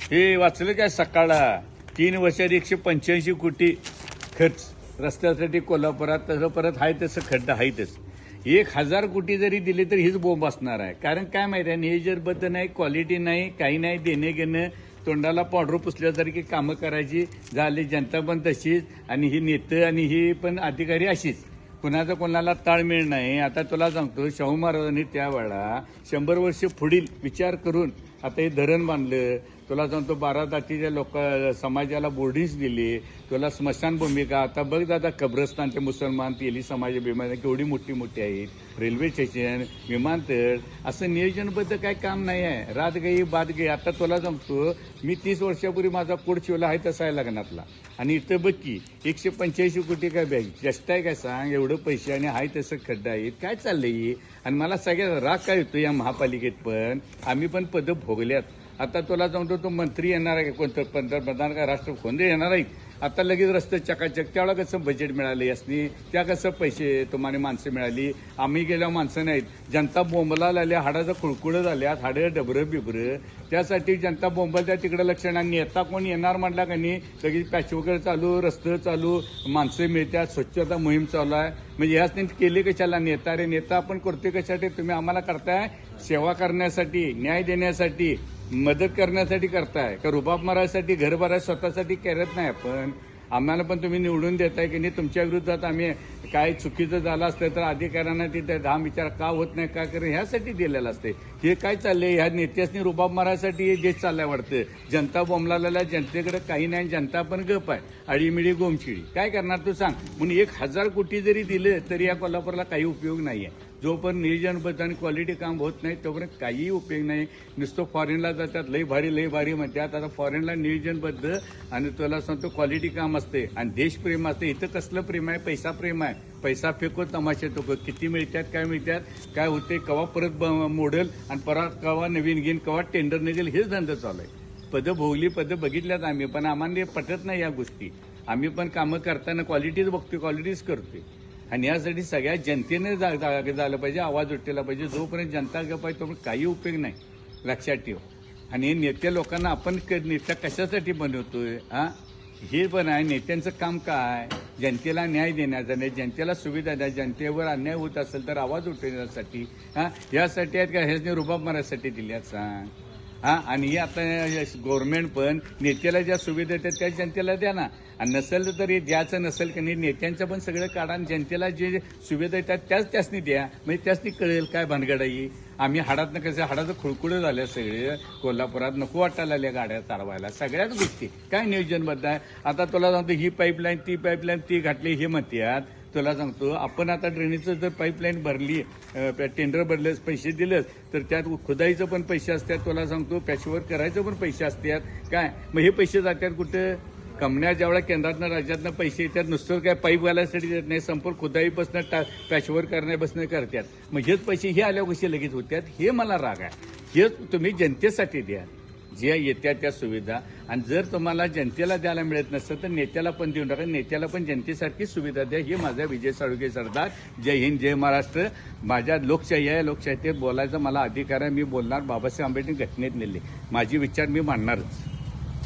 हे वाचलं काय सकाळला? तीन वर्षात एकशे पंच्याऐंशी कोटी खर्च. रस्त्यासाठी कोल्हापुरात तसं परत आहे तसं खड्डा आहेतच एक हजार कोटी जरी दिले तर हीच बोंब असणार आहे. कारण काय माहिती आहे? नियोजनबद्ध नाही क्वालिटी नाही काही नाही देणे घेणं तोंडाला पावडर पुसल्यासारखी कामं करायची झाली जनता पण तशीच आणि ही नेतं आणि ही पण अधिकारी अशीच. कुणाचा कोणाला ताळमेळ नाही. आता तुला सांगतो शाहू महाराजांनी त्यावेळा शंभर वर्ष पुढील विचार करून आता हे धरण बांधलं तुला सांगतो बारा जातीच्या लोक समाजाला बोर्डिंग्स दिली. तुला स्मशान भूमिका आता बघ दादा कब्रस्तानचे मुसलमान तेली समाज बिमार केवढी मोठी मोठी आहेत. रेल्वे स्टेशन विमानतळ असं नियोजनबद्ध काय काम नाही आहे. रात गई बाद गई. आता तुला सांगतो मी तीस वर्षापूर्वी माझा कोड शिवला आहे तसा आहे लग्नातला. आणि इथं बघ की एकशे पंच्याऐंशी कोटी काय बॅग जास्त आहे काय सांग? एवढं पैसे आणि आहे तसं खड्डा आहेत. काय चाललंय आणि मला सगळ्यात राग काय येतो या महापालिकेत पण? आम्ही पण पदं भोगल्यात. आता तुला सांगतो तो मंत्री येणार आहे कोणतं? पंतप्रधान का राष्ट्र कोणते येणार आहेत आता लगेच रस्ते चकाचक त्यावेळा कसं बजेट मिळालं यासनी? त्या कसं पैसे तुम्हाला माणसं मिळाली? आम्ही गेल्या माणसं नाहीत. जनता बोंबला लागल्या हाडाचं खुळकुळं झाल्यात हाडं डबरं बिबरं. त्यासाठी जनता बोंबलच्या तिकडे लक्ष नाही. नेता कोण येणार म्हटला का नाही? लगेच पॅचवकर चालू रस्ते चालू माणसं मिळतात स्वच्छता मोहीम चालू आहे. म्हणजे ह्याच केले कशाला? नेता रे नेता आपण करतोय कशासाठी? तुम्ही आम्हाला करताय सेवा करण्यासाठी न्याय देण्यासाठी. मदत करण्यासाठी करताय. का रुबाब मारायसाठी घर भराय स्वतःसाठी करत नाही आपण? आम्हाला पण तुम्ही निवडून देताय की नाही? तुमच्या विरुद्धात आम्ही काय चुकीचं झालं असतं तर अधिकाऱ्यांना तिथे दहा विचार का होत नाही का करेन ह्यासाठी दिलेलं असते हे काय चाललंय? ह्या नेत्यासनी रुबाब मारायसाठी हे देश चाललाय वाटतं. जनता बोंबलाला जनतेकडे काही नाही जनता पण गप आहे. अडीमिडी गोमचिडी काय करणार तू सांग? म्हणून एक हजार कोटी जरी दिलं तरी या कोल्हापूरला काही उपयोग नाही आहे जोपर्यंत नियोजनबद्ध आणि क्वालिटी काम होत नाही तोपर्यंत काहीही उपयोग नाही. नुसतं फॉरेनला जातात लई भारी लई भारी म्हणतात आता फॉरेनला नियोजनबद्ध आणि तुला सांगतो क्वालिटी काम असते. आणि देशप्रेम असते. इथं कसलं प्रेम आहे? पैसा प्रेम आहे. पैसा फेको तमाशे तो किती मिळतात काय मिळतात काय होते कवा परत ब- मोडल आणि परत कवा नवीन घेईन कवा टेंडर निघेल हेच धंदा चालू आहे. पदं भोगली पदं बघितल्यात आम्ही पण आम्हाला पटत नाही या गोष्टी. आम्ही पण कामं करताना क्वालिटीच बघतोय क्वालिटीच करतोय. आणि यासाठी सगळ्या जनतेने जा- झालं पाहिजे आवाज उठलेला पाहिजे. जोपर्यंत जनता गप आहे तोपर्यंत काही उपयोग नाही. लक्षात ठेव. आणि हे नेते लोकांना आपण क- नेता कशासाठी बनवतोय हा? हे पण आहे. नेत्यांचं काम काय? जनतेला न्याय देण्याचं नाही जनतेला सुविधा द्या जनतेवर अन्याय होत असेल तर आवाज उठवण्यासाठी हा? यासाठी आहेत का? ह्याने रुबाब मारायसाठी दिल्यात सांग. हा आणि हे आता गव्हर्नमेंट पण नेत्याला ज्या सुविधा येतात त्या जनतेला द्या ना. आणि नसेल तर हे द्यायचं नसेल की नाही नेत्यांचं पण सगळं काढा आणि जनतेला जे सुविधा येतात त्याच त्यासनी द्या. म्हणजे त्यासनी कळेल काय भानगड आहे आम्ही हाडातनं कसं हाडाचं खुळकुळं झाल्या सगळे. कोल्हापुरात नको वाटायला लागल्या गाड्या चालवायला. सगळ्याच गोष्टी. काय नियोजनबद्ध आहे? आता तुला सांगतो ही पाईपलाईन ती पाईपलाईन ती घातली हे म्हणतात. तुला सांगतो आपण आता ड्रेनेजचं जर पाईपलाईन भरली टेंडर भरलेस पैसे दिलेस तर त्यात खुदाईचं पण पैसे असतात तुला सांगतो पॅशवर करायचं पण पैसे असतात. काय? मग हे पैसे जातात कुठं? कमण्या जेवढ्या केंद्रातनं राज्यातनं पैसे येतात नुसतं काय पाईप घालायसाठी देत नाही संपूर्ण खुदाईपासून टा पॅचवर करण्यापासून करतात. मग हेच पैसे हे आल्या कशी लगेच होत्यात हे मला राग आहे. हे तुम्ही जनतेसाठी द्या. ज्या येत्या त्या सुविधा. आणि जर तुम्हाला जनतेला द्यायला मिळत नसतं तर नेत्याला पण देऊन टाका. नेत्याला पण जनतेसारखी सुविधा द्या. हे माझा विजय साळुके सरदार. जय हिंद जय महाराष्ट्र. माझ्या लोकशाही आहे लोकशाहीत बोलायचा मला अधिकार आहे. मी बोलणार बाबासाहेब आंबेडकर घटनेत नेले. माझी विचार मी मांडणारच.